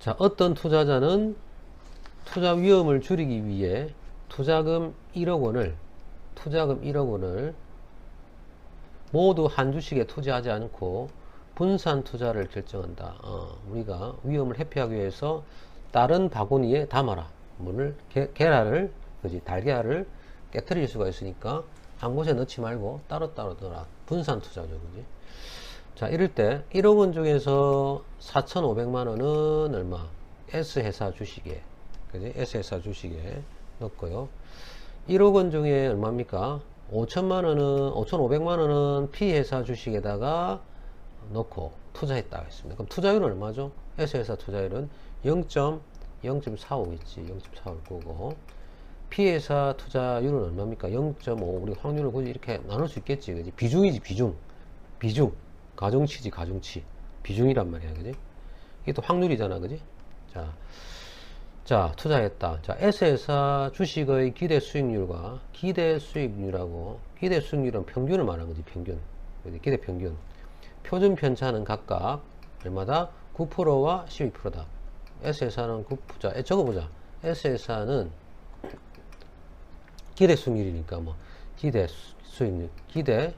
자, 어떤 투자자는 투자 위험을 줄이기 위해 투자금 1억 원을 투자금 1억 원을 모두 한 주식에 투자하지 않고 분산 투자를 결정한다. 어, 우리가 위험을 회피하기 위해서 다른 바구니에 담아라. 물을 게, 계란을 그지 달걀을 깨뜨릴 수가 있으니까 한 곳에 넣지 말고 따로따로 넣어라. 분산 투자죠, 그지? 자, 이럴 때 1억 원 중에서 4,500만 원은 얼마? S 회사 주식에, 그지? S 회사 주식에 넣고요. 1억 원 중에 얼마입니까? 5천만 원은 5,500만 원은 P 회사 주식에다가 넣고 투자했다고 했습니다. 그럼 투자율은 얼마죠? S 회사 투자율은 0.0.45겠지. 0.45일 거고 P 회사 투자율은 얼마입니까? 0.5. 우리 확률을 굳이 이렇게 나눌 수 있겠지. 그지? 비중이지, 비중. 비중. 가중치지, 가중치. 비중이란 말이야. 그지? 이게 또 확률이잖아. 그지? 자. 자, 투자했다. 자, S회사 주식의 기대 수익률과 기대 수익률하고 기대 수익률은 평균을 말하는 거지, 평균. 기대 평균. 표준 편차는 각각 얼마다? 9%와 12%다. S회사는 9, 자, 적어보자. S회사는 기대 수익률이니까 뭐, 기대 수- 수익률, 기대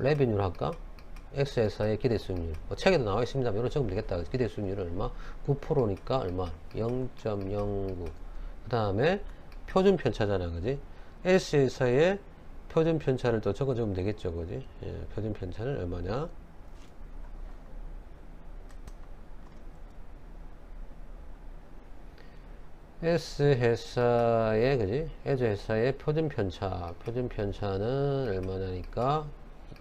레베뉴를 할까? X회사의 기대 수익률. 뭐 책에도 나와 있습니다. 이런 적으면 되겠다. 기대 수익률은 얼마? 9%니까 얼마? 0.09. 그 다음에 표준 편차잖아. 그지? S회사의 표준 편차를 또 적어주면 되겠죠. 그지? 예, 표준 편차는 얼마냐? S회사의, 그지? S회사의 표준 편차. 표준 편차는 얼마냐니까?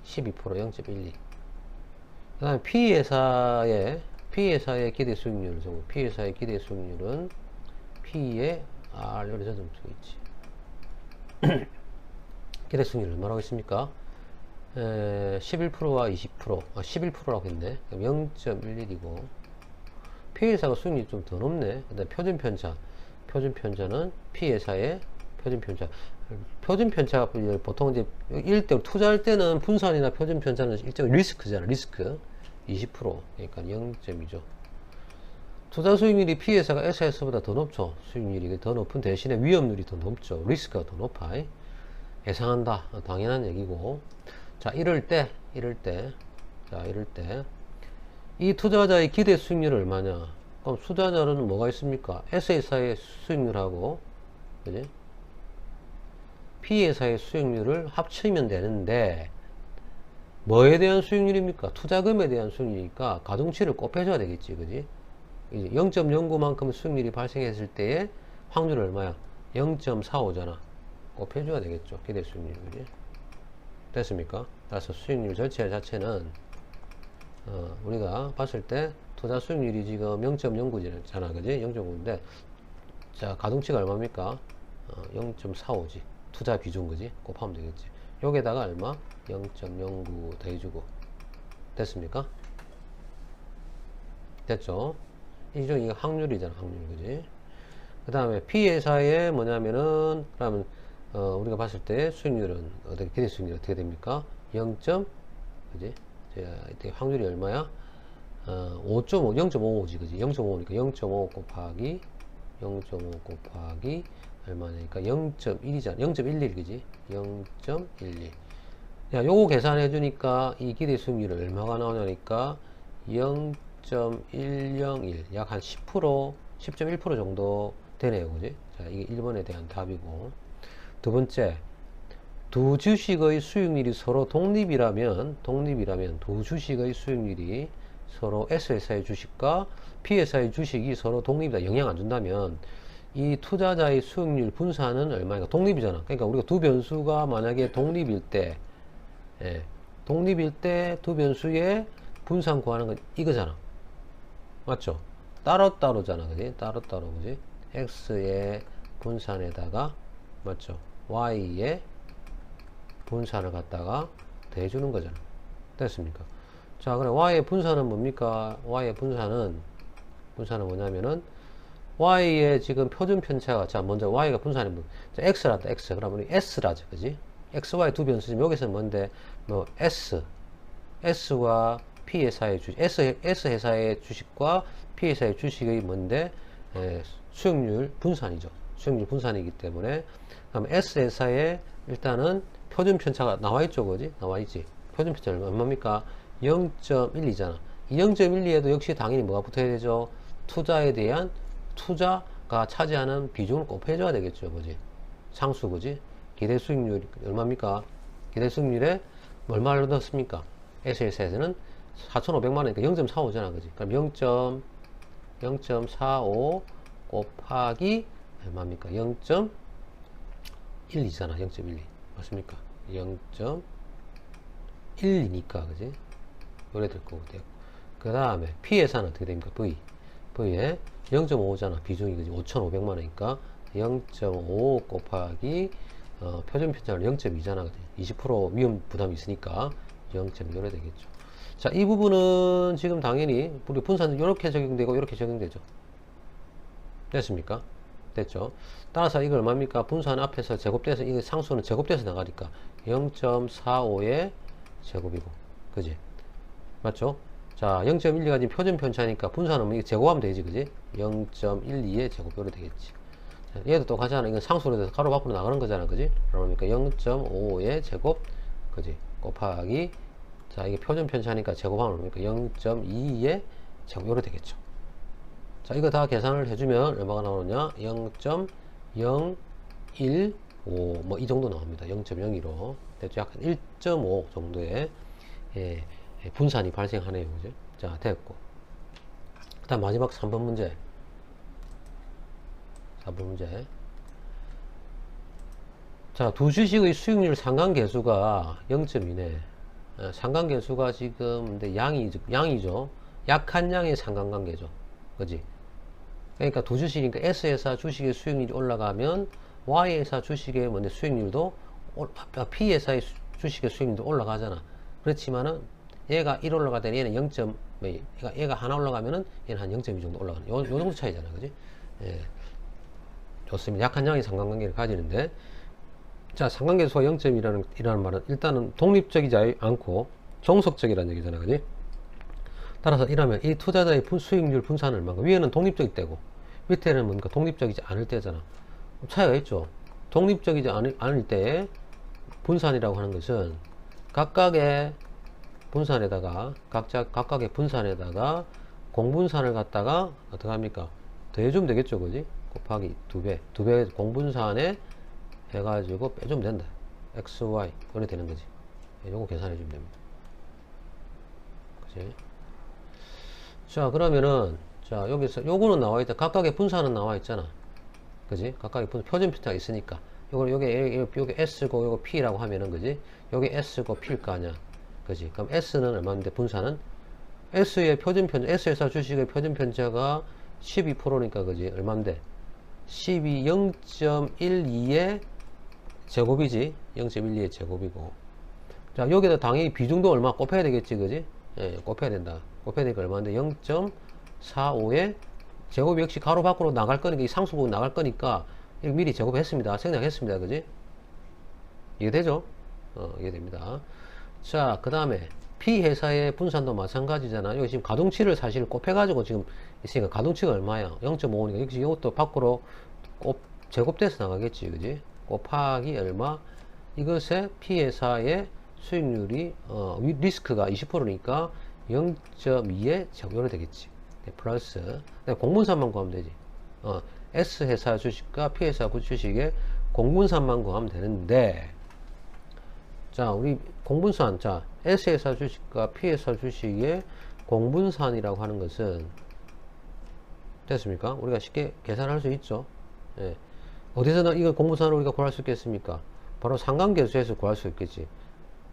12%, 0.12. 그 다음에 P회사의, P회사의 기대 수익률 정도. P회사의 기대 수익률은 P의 R, 요리 저점 쓰고 있지. 기대 수익률 얼마라고 했습니까? 에, 11%와 20%, 아, 11%라고 했네. 0.11이고. P회사가 수익률이 좀 더 높네. 그 다음에 표준 편차. 표준 편차는 P회사의 표준 편차. 표준 편차가 보통 이제 일대 투자할 때는 분산이나 표준 편차는 일정 리스크잖아. 리스크. 20% 그러니까 0점이죠. 투자 수익률이 P회사가 S회사보다 더 높죠. 수익률이 더 높은 대신에 위험률이 더 높죠. 리스크가 더 높아. 예상한다. 어, 당연한 얘기고. 자, 이럴 때, 이럴 때, 자, 이럴 때, 이 투자자의 기대 수익률은 얼마냐? 그럼 투자자는 뭐가 있습니까? S회사의 수익률하고, 그지? P회사의 수익률을 합치면 되는데, 뭐에 대한 수익률입니까? 투자금에 대한 수익률이니까 가중치를 곱해줘야 되겠지, 그지? 이제 0.09만큼 수익률이 발생했을 때의 확률 얼마야? 0.45잖아. 곱해줘야 되겠죠, 기대 수익률, 그지? 됐습니까? 따라서 수익률 전체 자체는 어, 우리가 봤을 때 투자 수익률이 지금 0.09잖아, 그지? 0.9인데 자 가동치가 얼마입니까? 어, 0.45지. 투자 비중, 그지? 곱하면 되겠지. 여기다가 얼마? 0.09 더해주고 됐습니까? 됐죠? 이중 이거 확률이잖아, 확률, 그지? 그 다음에 P회사의 뭐냐면은 그러면 어, 우리가 봤을 때 수익률은 어떻게 기대 수익률 어떻게 됩니까? 0. 그지? 자, 이때 확률이 얼마야? 어, 5.5, 0.55지, 그지? 0.5니까 0.5 곱하기 0.5 곱하기 얼마냐니까 0.1이잖아. 0.11, 그지? 0.12. 야, 요거 계산해 주니까 이 기대 수익률이 얼마가 나오냐니까 0.101, 약 한 10%, 10.1% 정도 되네요, 그지? 자, 이게 1번에 대한 답이고. 두 번째, 두 주식의 수익률이 서로 독립이라면, 독립이라면 두 주식의 수익률이 서로 S회사의 주식과 P회사의 주식이 서로 독립이다. 영향 안 준다면, 이 투자자의 수익률 분산은 얼마인가? 독립이잖아. 그러니까 우리가 두 변수가 만약에 독립일 때, 예, 독립일 때 두 변수의 분산 구하는 건 이거잖아. 맞죠? 따로따로잖아. 그지? 따로따로. 그지? X의 분산에다가, 맞죠? Y의 분산을 갖다가 대주는 거잖아. 됐습니까? 자, 그럼 Y의 분산은 뭡니까? Y의 분산은, 분산은 뭐냐면은, Y의 지금 표준 편차가, 자, 먼저 Y가 분산이 뭐, 자, X라다, X. 그러면 우리 S라죠. 그지? X, Y 두 변수지만 여기서는 뭔데, 뭐, S. S와 P 회사의 주식, S, S 회사의 주식과 P 회사의 주식의 뭔데 에, 수익률 분산이죠. 수익률 분산이기 때문에 그럼 S 회사의 일단은 표준 편차가 나와 있죠, 그지? 나와 있지. 표준 편차는 얼마입니까? 0.12잖아. 이 0.12에도 역시 당연히 뭐가 붙어야 되죠? 투자에 대한 투자가 차지하는 비중을 곱해줘야 되겠죠, 그지? 상수, 그지? 기대 수익률이 얼마입니까? 기대 수익률에 얼마를 넣었습니까? SS에서는 4,500만원이니까 0.45잖아, 그지? 그럼 0. 0.45 곱하기 얼마입니까? 0.12잖아, 0.12. 맞습니까? 0.1이니까, 그지? 요래 될 거고. 그 다음에 P 예산은 어떻게 됩니까? V. V에 0.5잖아. 비중이, 그지? 5,500만 원이니까 0.5 곱하기 어, 표준 편차는 0.2잖아. 그지? 20% 위험 부담이 있으니까 0.2 요래 되겠죠. 자, 이 부분은 지금 당연히 우리 분산은 이렇게 적용되고 이렇게 적용되죠. 됐습니까? 됐죠. 따라서 이거 얼마입니까? 분산 앞에서 제곱돼서 이거 상수는 제곱돼서 나가니까 0.45의 제곱이고, 그지? 맞죠? 자, 0.12가 지금 표준 편차니까 분산은 이거 제곱하면 되지, 그지? 0.12의 제곱으로 되겠지. 자, 얘도 똑같잖아. 이건 상수로 돼서 가로 밖으로 나가는 거잖아, 그지? 그러니까 0.5의 제곱, 그지? 곱하기 자, 이게 표준 편차니까 제곱하면 얼마입니까? 0.2의 제곱으로 되겠죠. 자, 이거 다 계산을 해주면 얼마가 나오느냐? 0.015, 뭐 이 정도 나옵니다. 0.01로. 됐죠? 약간 1.5 정도의 예, 예, 분산이 발생하네요. 그죠? 자, 됐고. 그 다음 마지막 3번 문제. 4번 문제. 자, 두 주식의 수익률 상관계수가 0.2네. 어, 상관계수가 지금 근데 양이 양이죠. 약한 양의 상관관계죠. 그지? 그러니까 두 주식이니까 S회사 주식의 수익률이 올라가면 Y회사 주식의 뭔데 수익률도 올- 아, P회사의 수- 주식의 수익률도 올라가잖아. 그렇지만은 얘가 1 올라가더니 얘는 0. 뭐 얘가, 얘가 하나 올라가면은 얘는 한 0.2 정도 올라가는 요, 요 정도 차이잖아. 그지? 예. 좋습니다. 약한 양의 상관관계를 가지는데 자, 상관계수가 0점이라는 이라는 말은 일단은 독립적이지 않고 종속적이라는 얘기잖아. 그지? 따라서 이러면 이 투자자의 분- 수익률 분산은 얼마인가? 위에는 독립적일 때고 밑에는 뭔가 독립적이지 않을 때잖아. 차이가 있죠. 독립적이지 않을, 않을 때의 분산이라고 하는 것은 각각의 분산에다가 각자 각각의 분산에다가 공분산을 갖다가 어떻게 합니까? 더해주면 되겠죠, 그지? 곱하기 두 배, 두 배 공분산에 해가지고 빼주면 된다. x, y 이렇게 되는 거지. 예, 요거 계산해 주면 됩니다. 그지? 자 그러면은 자 여기서 요거는 나와 있다. 각각의 분산은 나와 있잖아. 그지? 각각의 분 표준 편차가 있으니까 요거 요게, 요게 s고 요거 p라고 하면은 그지? 요게 s고 p일 거 아니야. 그지? 그럼 s는 얼마인데 분산은? S의 표준 편차 s에서 주식의 표준 편차가 12%니까 그지? 얼마인데? 12 0.12의 제곱이지. 0.12의 제곱이고. 자 여기다 당연히 비중도 얼마 곱해야 되겠지 그지? 예, 곱해야 된다. 곱해야 되니까 얼마인데? 0.45의 제곱 역시 가로 밖으로 나갈 거니까 이 상수 부분 나갈 거니까 미리 제곱했습니다. 생략했습니다 그지? 이해되죠? 어 이해됩니다 자 그 다음에 P 회사의 분산도 마찬가지잖아 여기 지금 가동치를 사실 곱해 가지고 지금 있으니까 가동치가 얼마야? 0.5니까 역시 이것도 밖으로 곱 제곱돼서 나가겠지 그지? 곱하기 얼마? 이것의 P회사의 수익률이 어, 위- 리스크가 20%니까 0.2의 제곱이 되겠지. 네, 플러스. 네, 공분산만 구하면 되지. 어, S회사 주식과 P회사 주식의 공분산만 구하면 되는데 자 우리 공분산 자 S회사 주식과 P회사 주식의 공분산이라고 하는 것은 됐습니까? 우리가 쉽게 계산할 수 있죠 예. 어디서 이거 공부산을 우리가 구할 수 있겠습니까? 바로 상관계수에서 구할 수 있겠지.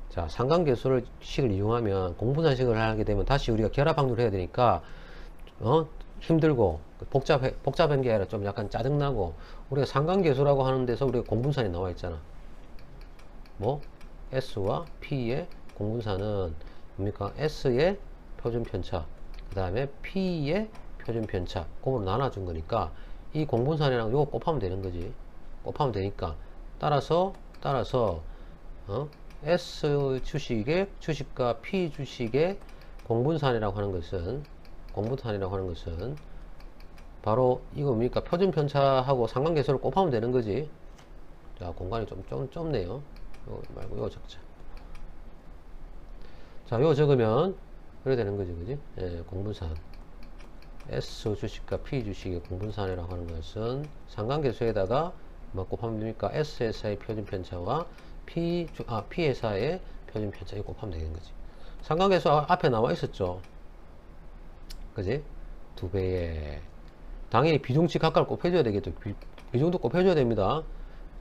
자, 상관계수를 식을 이용하면 공분산식을 하게 되면 다시 우리가 결합 확률을 해야 되니까 어 힘들고 복잡해 복잡한 게 아니라 좀 약간 짜증나고 우리가 상관계수라고 하는 데서 우리가 공분산이 나와 있잖아. 뭐 S와 P의 공분산은 뭡니까? S의 표준 편차, 그 다음에 P의 표준 편차, 그으로 나눠준 거니까 이 공분산이랑 요거 곱하면 되는 거지. 곱하면 되니까 따라서 따라서 어? S 주식의 주식과 P 주식의 공분산이라고 하는 것은 공분산이라고 하는 것은 바로 이거 뭡니까 표준 편차하고 상관계수를 곱하면 되는 거지 자 공간이 좀, 좀 좁네요 이거 말고 이거 적자. 자 이거 적으면 그래 되는 거지 그지? 예, 공분산. S 주식과 P 주식의 공분산이라고 하는 것은 상관계수에다가 뭐 곱하면 됩니까? S 회사의 표준 편차와 P 주, 아 P 회사의 표준 편차 이거 곱하면 되는 거지. 상관계수 아- 앞에 나와 있었죠? 그지? 두 배에. 당연히 비중치 각각을 곱해줘야 되겠죠. 비, 비중도 곱해줘야 됩니다.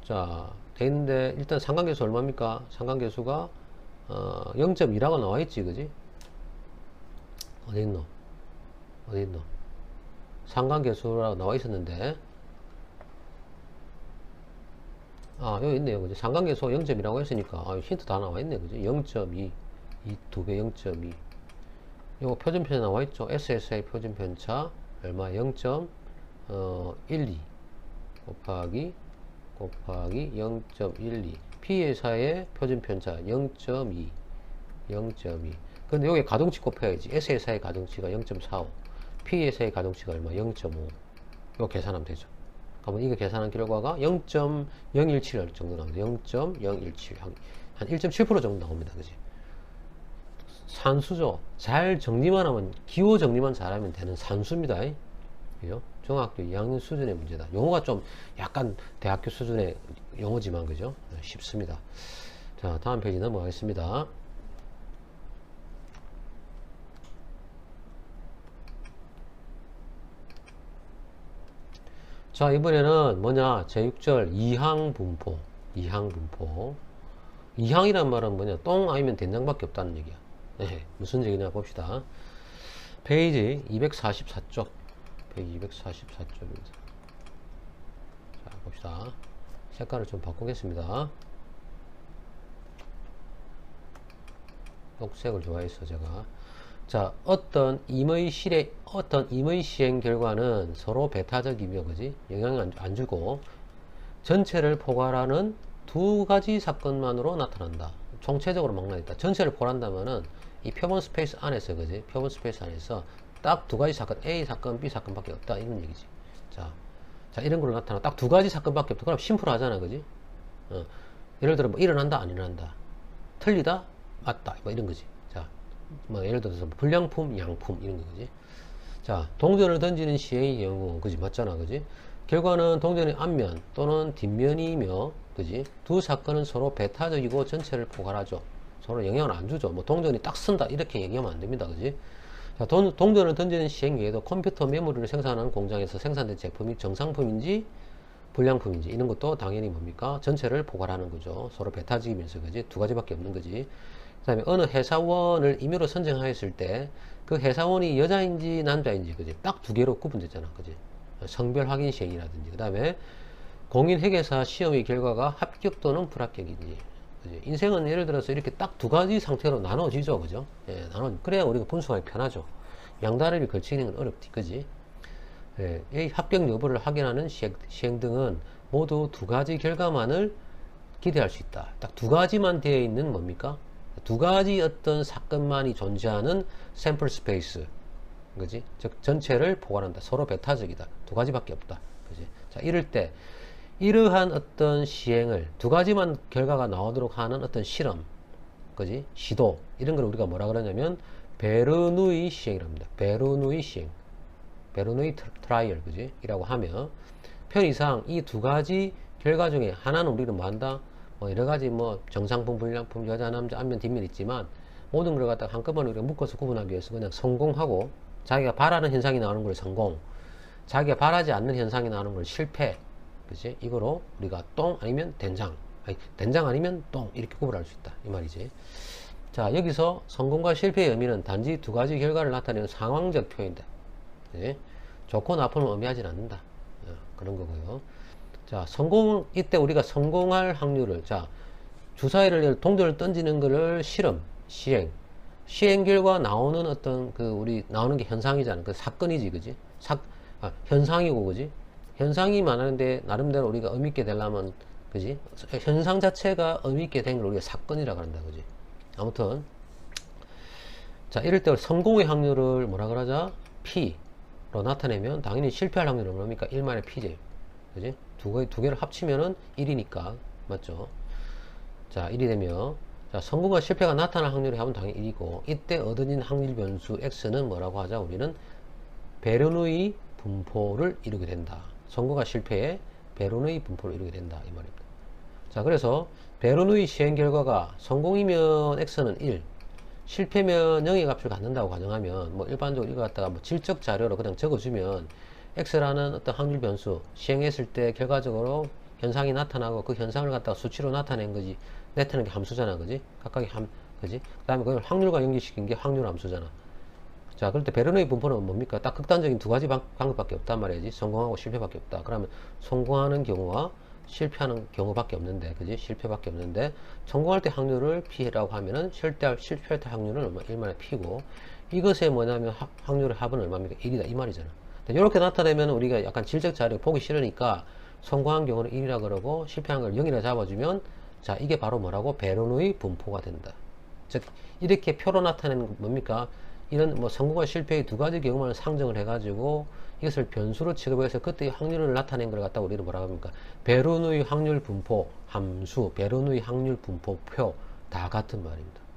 자, 돼 있는데, 일단 상관계수 얼마입니까? 상관계수가, 어, 0.2라고 나와 있지, 그지? 어디 있노? 어디 있노? 상관계수라고 나와 있었는데, 아, 여기 있네요. 그지? 상관계수 0.2라고 했으니까, 아, 힌트 다 나와 있네. 그지? 0.2. 이두배 0.2. 요거 표준편에 나와 있죠. SSI 표준편차 얼마 0.12 곱하기 곱하기 0.12 P회사의 표준편차 0.2 0.2 근데 여기 가동치 곱해야지. S회사의 가동치가 0.45 P회사의 가동치가 얼마? 0.5 이거 계산하면 되죠. 그러면 이거 계산한 결과가 0.017 정도 나옵니다. 0.017 한, 한1.7% 정도 나옵니다. 그지? 산수죠. 잘 정리만 하면, 기호 정리만 잘하면 되는 산수입니다. 그죠? 중학교 2학년 수준의 문제다. 용어가 좀 약간 대학교 수준의 용어지만, 그죠? 네, 쉽습니다. 자, 다음 페이지 넘어가겠습니다. 자, 이번에는 뭐냐? 제6절 이항 분포. 이항 분포. 이항이란 말은 뭐냐? 똥 아니면 된장밖에 없다는 얘기야. 네, 무슨 얘기냐 봅시다. 페이지 244쪽. 페이지 244쪽입니다. 자, 봅시다. 색깔을 좀 바꾸겠습니다. 녹색을 좋아해서 제가. 자, 어떤 임의 실의, 어떤 임의 시행 결과는 서로 배타적이며, 그지? 영향을 안, 안 주고, 전체를 포괄하는 두 가지 사건만으로 나타난다. 총체적으로 막 나있다. 전체를 포괄한다면은, 이 표본 스페이스 안에서 그지 표본 스페이스 안에서 딱 두 가지 사건 A 사건 B 사건밖에 없다. 이런 얘기지. 자, 자 이런 걸로 나타나. 딱 두 가지 사건밖에 없다. 그럼 심플하잖아 그지? 어, 예를 들어 뭐 일어난다 안 일어난다. 틀리다 맞다. 뭐 이런 거지. 자 뭐 예를 들어서 불량품 양품 이런 거 그지? 자 동전을 던지는 시의 경우 그지? 맞잖아 그지? 결과는 동전의 앞면 또는 뒷면이며 그지? 두 사건은 서로 배타적이고 전체를 포괄하죠. 서로 영향을 안 주죠. 뭐 동전이 딱 쓴다. 이렇게 얘기하면 안 됩니다. 그지? 자, 동, 동전을 던지는 시행 외에도 컴퓨터 메모리를 생산하는 공장에서 생산된 제품이 정상품인지 불량품인지 이런 것도 당연히 뭡니까? 전체를 포괄하는 거죠. 서로 배타적이면서 그지? 두 가지밖에 없는 거지. 그 다음에 어느 회사원을 임의로 선정하였을 때 그 회사원이 여자인지 남자인지 그지? 딱 두 개로 구분되잖아. 그지? 성별 확인 시행이라든지 그 다음에 공인회계사 시험의 결과가 합격 또는 불합격인지? 인생은 예를 들어서 이렇게 딱 두 가지 상태로 나눠지죠. 그죠? 예, 나눠, 그래야 우리가 분석하기 편하죠. 양다리를 걸치는 건 어렵지. 그지? 예, 이 합격 여부를 확인하는 시행, 시행 등은 모두 두 가지 결과만을 기대할 수 있다. 딱 두 가지만 되어 있는 뭡니까? 두 가지 어떤 사건만이 존재하는 샘플 스페이스. 그지? 즉, 전체를 포괄한다. 서로 배타적이다. 두 가지밖에 없다. 그지? 자, 이럴 때, 이러한 어떤 시행을 두 가지만 결과가 나오도록 하는 어떤 실험, 그지? 시도 이런 걸 우리가 뭐라 그러냐면 베르누이 시행이랍니다. 베르누이 시행, 베르누이 트라이얼, 그지? 이라고 하면 편의상 이 두 가지 결과 중에 하나는 우리는 뭐 한다? 뭐 여러 가지 뭐 정상품, 불량품, 여자, 남자, 앞면, 뒷면 있지만 모든 걸 갖다가 한꺼번에 우리가 묶어서 구분하기 위해서 그냥 성공하고 자기가 바라는 현상이 나오는 걸 성공, 자기가 바라지 않는 현상이 나오는 걸 실패, 그지? 이거로 우리가 똥 아니면 된장, 아니, 된장 아니면 똥 이렇게 구분할 수 있다 이 말이지. 자 여기서 성공과 실패의 의미는 단지 두 가지 결과를 나타내는 상황적 표현이다. 그지? 좋고 나쁨을 의미하지 않는다. 어, 그런 거고요. 자 성공 이때 우리가 성공할 확률을 자 주사위를 동전을 던지는 거를 실험 시행 시행 결과 나오는 어떤 그 우리 나오는 게 현상이잖아. 그 사건이지, 그지? 사, 아, 현상이고, 그지? 현상이 많은데 나름대로 우리가 의미 있게 되려면 그지 현상 자체가 의미 있게 된 걸 우리가 사건이라 그런다 그지 아무튼 자, 이럴 때 성공의 확률을 뭐라 그러자? P로 나타내면 당연히 실패할 확률은 뭡니까? 1만의 P제. 그지? 두, 개, 두 개를 합치면은 1이니까. 맞죠? 자, 1이 되면, 자, 성공과 실패가 나타날 확률이 하면 당연히 1이고, 이때 얻어진 확률 변수 X는 뭐라고 하자? 우리는 베르누이 분포를 이루게 된다. 성공과 실패에 베르누이 분포를 이루게 된다. 이 말입니다. 자, 그래서 베르누이 시행 결과가 성공이면 X는 1, 실패면 0의 값을 갖는다고 가정하면 뭐 일반적으로 이거 갖다가 뭐 질적 자료로 그냥 적어주면 X라는 어떤 확률 변수 시행했을 때 결과적으로 현상이 나타나고 그 현상을 갖다가 수치로 나타낸 거지 나타낸 게 함수잖아 그지 각각의 함 그지 그 다음에 그걸 확률과 연결시킨 게 확률 함수잖아 자때 베르누이 분포는 뭡니까? 딱 극단적인 두 가지 방, 방법밖에 없단 말이지. 성공하고 실패밖에 없다. 그러면 성공하는 경우와 실패하는 경우밖에 없는데 그지? 실패밖에 없는데 성공할 때 확률을 P라고 하면은 실패할, 실패할 때 확률은 얼마 1만의 P고 이것의 뭐냐면 하- 확률의 합은 얼마입니까? 1이다. 이 말이잖아. 이렇게 나타내면 우리가 약간 질적 자료 보기 싫으니까 성공한 경우는 1이라 그러고 실패한 걸 0이라 잡아주면 자 이게 바로 뭐라고? 베르누이 분포가 된다. 즉 이렇게 표로 나타내는 건 뭡니까 이런 뭐 성공과 실패의 두 가지 경우만 상정을 해가지고 이것을 변수로 취급해서 그때의 확률을 나타낸 걸 갖다 우리는 뭐라고 합니까? 베르누이 확률 분포 함수 베르누이 확률 분포표 다 같은 말입니다